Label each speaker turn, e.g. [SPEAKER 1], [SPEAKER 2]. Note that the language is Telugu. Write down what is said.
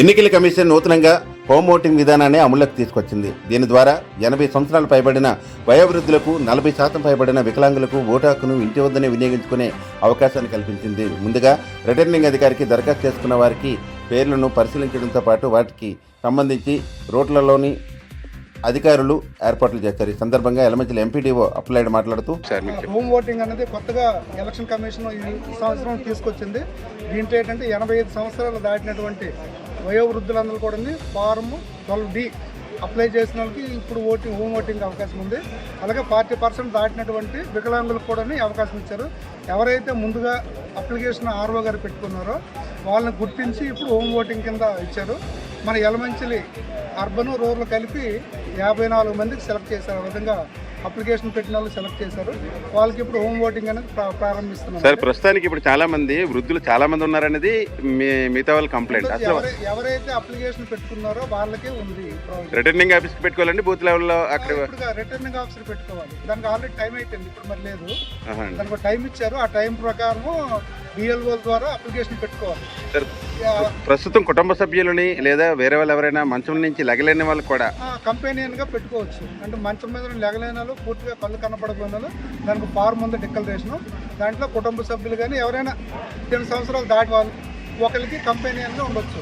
[SPEAKER 1] ఎన్నికల కమిషన్ నూతనంగా హోమ్ ఓటింగ్ విధానాన్ని అమలులోకి తీసుకొచ్చింది. దీని ద్వారా ఎనభై సంవత్సరాలు పైబడిన వయోవృద్ధులకు నలభై శాతం పైబడిన వికలాంగులకు ఓటు హక్కును ఇంటి వద్దనే వినియోగించుకునే అవకాశాన్ని కల్పించింది. ముందుగా రిటర్నింగ్ అధికారికి దరఖాస్తు చేసుకున్న వారికి పేర్లను పరిశీలించడంతో పాటు వాటికి సంబంధించి రోడ్లలోని అధికారులు ఏర్పాట్లు చేస్తారు ఈ సందర్భంగా ఎలమంచిల ఎంపీడీఓ అప్లైడ్ మాట్లాడుతూ.
[SPEAKER 2] హోమ్ ఓటింగ్ అనేది కొత్తగా ఎలక్షన్ కమిషన్ ఈ సంవత్సరం తీసుకొచ్చింది. దీంట్లో ఏంటంటే ఎనభై ఐదు సంవత్సరాలు దాటినటువంటి వయోవృద్ధులందరూ కూడా ఫారం ట్వెల్వ్ డి అప్లై చేసిన వాళ్ళకి ఇప్పుడు ఓటింగ్ హోమ్ ఓటింగ్ అవకాశం ఉంది. అలాగే ఫార్టీ పర్సెంట్ దాటినటువంటి వికలాంగులకు కూడా అవకాశం ఇచ్చారు. ఎవరైతే ముందుగా అప్లికేషన్ ఆర్ఓ గారు పెట్టుకున్నారో వాళ్ళని గుర్తించి ఇప్పుడు హోమ్ ఓటింగ్ కింద ఇచ్చారు. మన యలమంచిలి అర్బన్ రూరల్ కలిపి యాభై నాలుగు మందికి సెలెక్ట్ చేశారు ఆ విధంగా అప్లికేషన్ పెట్టిన వాళ్ళు సెలెక్ట్ చేశారు. వాళ్ళకి ఇప్పుడు హోమ్ ఓటింగ్ అనేది ప్రా- ప్రారంభిస్తున్నాం
[SPEAKER 1] సార్ ప్రస్తుతానికి ఇప్పుడు చాలా మంది వృద్ధులు చాలా మంది ఉన్నారనేది మీ మిగతా వాళ్ళ కంప్లైంట్. అసలు
[SPEAKER 2] ఎవరైతే అప్లికేషన్ పెట్టుకున్నారో వాళ్ళకే ఉంది.
[SPEAKER 1] రిటర్నింగ్ ఆఫీస్కి పెట్టుకోవాలండి బూత్ లెవెల్లో అక్కడ
[SPEAKER 2] రిటర్నింగ్ ఆఫీసర్ పెట్టుకోవాలి. దానికి ఆల్రెడీ టైం అయిపోయింది ఇప్పుడు మరి లేదు. దానికి టైం ఇచ్చారు. ఆ టైం ప్రకారం బిఎల్ఓ ద్వారా అప్లికేషన్ పెట్టుకోవాలి.
[SPEAKER 1] ప్రస్తుతం కుటుంబ సభ్యులని లేదా వేరే వాళ్ళు ఎవరైనా మంచం నుంచి లగలేని వాళ్ళు కూడా
[SPEAKER 2] ఆ, కంపెనీయన్గా పెట్టుకోవచ్చు. అంటే మంచం మీద లెగలేని వాళ్ళు పూర్తిగా కళ్ళు కనపడకుండా దానికి ఫార్మ్ ఉంది డిక్లరేషన్ దాంట్లో కుటుంబ సభ్యులు కానీ ఎవరైనా రెండు సంవత్సరాలు దాటి వాళ్ళు ఒకరికి కంపెనీయన్గా ఉండొచ్చు.